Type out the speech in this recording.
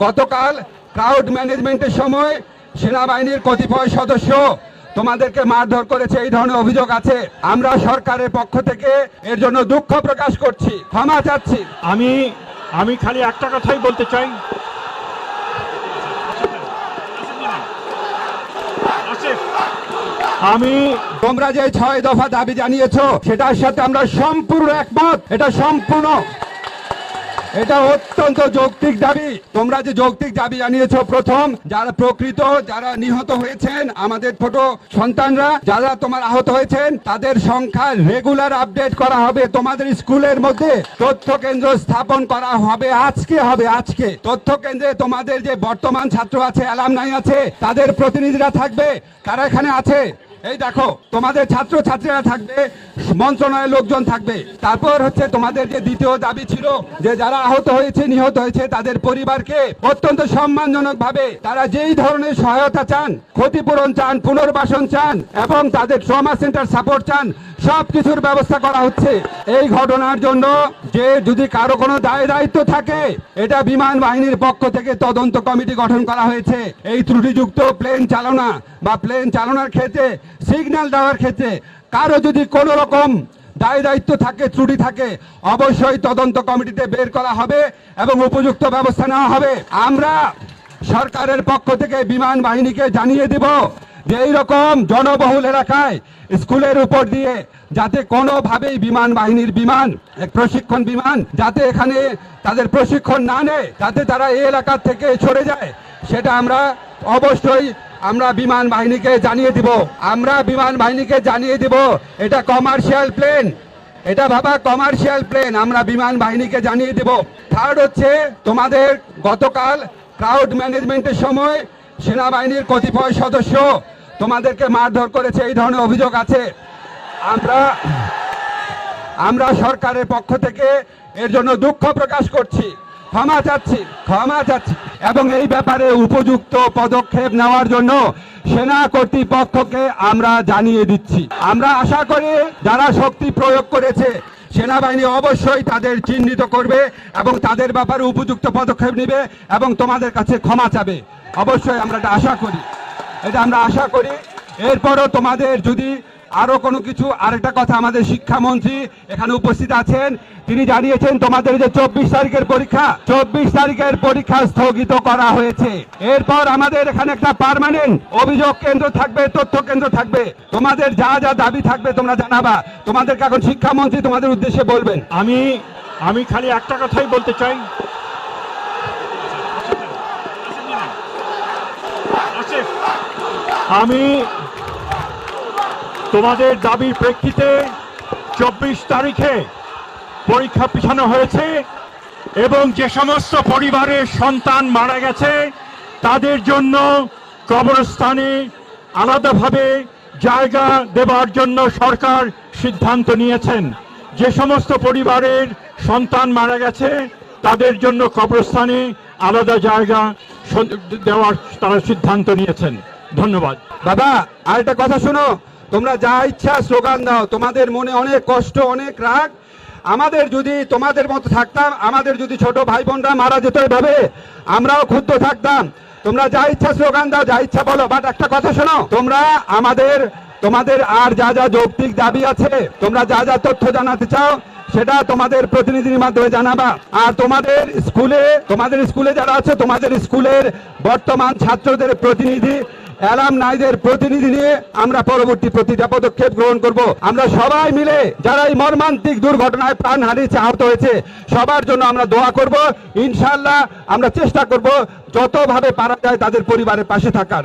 গতকাল ক্রাউড ম্যানেজমেন্টের সময় সেনাবাহিনীর কতিপয় সদস্য তোমাদেরকে মারধর করেছে এই ধরনের অভিযোগ আছে। আমরা সরকারের পক্ষ থেকে এর জন্য দুঃখ প্রকাশ করছি ক্ষমা চাচ্ছি। আমি আমি খালি একটা কথাই বলতে চাই। আমি তোমরা যে ছয় দফা দাবি জানিয়েছো সেটার সাথে আমরা সম্পূর্ণ একমত এটা সম্পূর্ণ। এটা অত্যন্ত যৌক্তিক দাবি। তোমরা যে যৌক্তিক দাবি জানিয়েছো প্রথম, যারা প্রকৃত, যারা নিহত হয়েছেন আমাদের ছোট সন্তানরা, যারা তোমার আহত হয়েছেন, তাদের সংখ্যা রেগুলার আপডেট করা হবে। তোমাদের স্কুলের মধ্যে তথ্য কেন্দ্র স্থাপন করা হবে, আজকে হবে, আজকে। তথ্য কেন্দ্রে তোমাদের যে বর্তমান ছাত্র আছে, অ্যালামনাই আছে, তাদের প্রতিনিধিরা থাকবে। তারা এখানে আছে। এই দেখো, তোমাদের ছাত্র ছাত্রীরা থাকবে। মন্ত্রণালয়ের লোকজন থাকবে। তারপর হচ্ছে তোমাদের যে দ্বিতীয় দাবি ছিল যে যারা আহত হয়েছে, নিহত হয়েছে, তাদের পরিবারকে অত্যন্ত সম্মানজনক ভাবে তারা যেই ধরনের সহায়তা চান, ক্ষতিপূরণ চান, পুনর্বাসন চান এবং তাদের ট্রমা সেন্টার সাপোর্ট চান সব কিছুর ব্যবস্থা করা হচ্ছে। এই ঘটনার জন্য যে যদি কারও কোনো দায় দায়িত্ব থাকে, এটা বিমান বাহিনীর পক্ষ থেকে তদন্ত কমিটি গঠন করা হয়েছে। এই ত্রুটিযুক্ত প্লেন চালনা বা প্লেন চালনার ক্ষেত্রে সিগন্যাল দেওয়ার ক্ষেত্রে কারও যদি কোনো রকম দায় দায়িত্ব থাকে, ত্রুটি থাকে, অবশ্যই তদন্ত কমিটিতে বের করা হবে এবং উপযুক্ত ব্যবস্থা নেওয়া হবে। আমরা সরকারের পক্ষ থেকে বিমান বাহিনীকে জানিয়ে দেব যে এইরকম জনবহুল এলাকায় স্কুলের উপর দিয়ে যাতে কোনোভাবেই বিমান বাহিনীর বিমান প্রশিক্ষণ বিমান, যাতে এখানে তাদের প্রশিক্ষণ না নেয়, যাতে তারা এই এলাকা থেকে সরে যায়, সেটা আমরা অবশ্যই আমরা বিমান বাহিনীকে জানিয়ে দিব। আমরা বিমান বাহিনীকে জানিয়ে দিব, এটা কমার্শিয়াল প্লেন এটা বাবা কমার্শিয়াল প্লেন আমরা বিমান বাহিনীকে জানিয়ে দেব। থার্ড হচ্ছে তোমাদের গতকাল ক্রাউড ম্যানেজমেন্টের সময় সেনাবাহিনীর কতিপয় সদস্য তোমাদেরকে মারধর করেছে, এই ধরনের অভিযোগ আছে। আমরা আমরা সরকারের পক্ষ থেকে এর জন্য দুঃখ প্রকাশ করছি। ক্ষমা চাচ্ছি ক্ষমা চাচ্ছি। এবং এই ব্যাপারে উপযুক্ত পদক্ষেপ নেওয়ার জন্য সেনা কর্তৃপক্ষকে আমরা জানিয়ে দিচ্ছি। আমরা আশা করি যারা শক্তি প্রয়োগ করেছে, সেনাবাহিনী অবশ্যই তাদের চিহ্নিত করবে এবং তাদের ব্যাপারে উপযুক্ত পদক্ষেপ নেবে এবং তোমাদের কাছে ক্ষমা চাবে। অবশ্যই আমরা এটা আশা করি। এটা আমরা আশা করি। এরপরও তোমাদের যদি আরও কোনো কিছু? আরেকটা কথা, আমাদের শিক্ষামন্ত্রী এখানে উপস্থিত আছেন। তিনি জানিয়েছেন, তোমাদের যে চব্বিশ তারিখের পরীক্ষা, চব্বিশ তারিখের পরীক্ষা স্থগিত করা হয়েছে। এরপর আমাদের এখানে একটা পার্মানেন্ট অভিযোগ কেন্দ্র থাকবে, তথ্য কেন্দ্র থাকবে। তোমাদের যা যা দাবি থাকবে তোমরা জানাবা। তোমাদেরকে এখন শিক্ষামন্ত্রী তোমাদের উদ্দেশ্যে বলবেন। আমি আমি খালি একটা কথাই বলতে চাই। আমি তোমাদের দাবির প্রেক্ষিতে চব্বিশ তারিখে পরীক্ষা পিছানো হয়েছে এবং যে সমস্ত পরিবারের সন্তান মারা গেছে, তাদের জন্য কবরস্থানে আলাদাভাবে জায়গা দেবার জন্য সরকার সিদ্ধান্ত নিয়েছেন। যে সমস্ত পরিবারের সন্তান মারা গেছে, তাদের জন্য কবরস্থানে আলাদা জায়গা দেওয়ার তারা সিদ্ধান্ত নিয়েছেন। ধন্যবাদ। বাবা, আরেকটা কথা শোনো। তোমরা যা ইচ্ছা স্লোগান দাও। তোমাদের মনে অনেক কষ্ট, অনেক রাগ। আমাদের যদি তোমাদের মতো থাকতাম, আমাদের যদি ছোট ভাই বোনরা মারা যেত এভাবে, আমরাও ক্ষুব্ধ থাকতাম। তোমরা যা ইচ্ছা স্লোগান দাও, যা ইচ্ছা বলো। বাট একটা কথা শোনো, তোমরা আমাদের, তোমাদের আর যা যা যৌক্তিক দাবি আছে, তোমরা যা যা তথ্য জানাতে চাও, সেটা তোমাদের প্রতিনিধির মাধ্যমে জানাবা। আর তোমাদের স্কুলে তোমাদের স্কুলে যারা আছে, তোমাদের স্কুলের বর্তমান ছাত্রদের প্রতিনিধি অ্যালাম নাইদের প্রতিনিধি নিয়ে আমরা পরবর্তী প্রতিটা পদক্ষেপ গ্রহণ করব। আমরা সবাই মিলে যারা এই মর্মান্তিক দুর্ঘটনায় প্রাণ হারিয়েছে, আহত হয়েছে, সবার জন্য আমরা দোয়া করব। ইনশাল্লাহ আমরা চেষ্টা করব যতভাবে পারা যায় তাদের পরিবারের পাশে থাকার।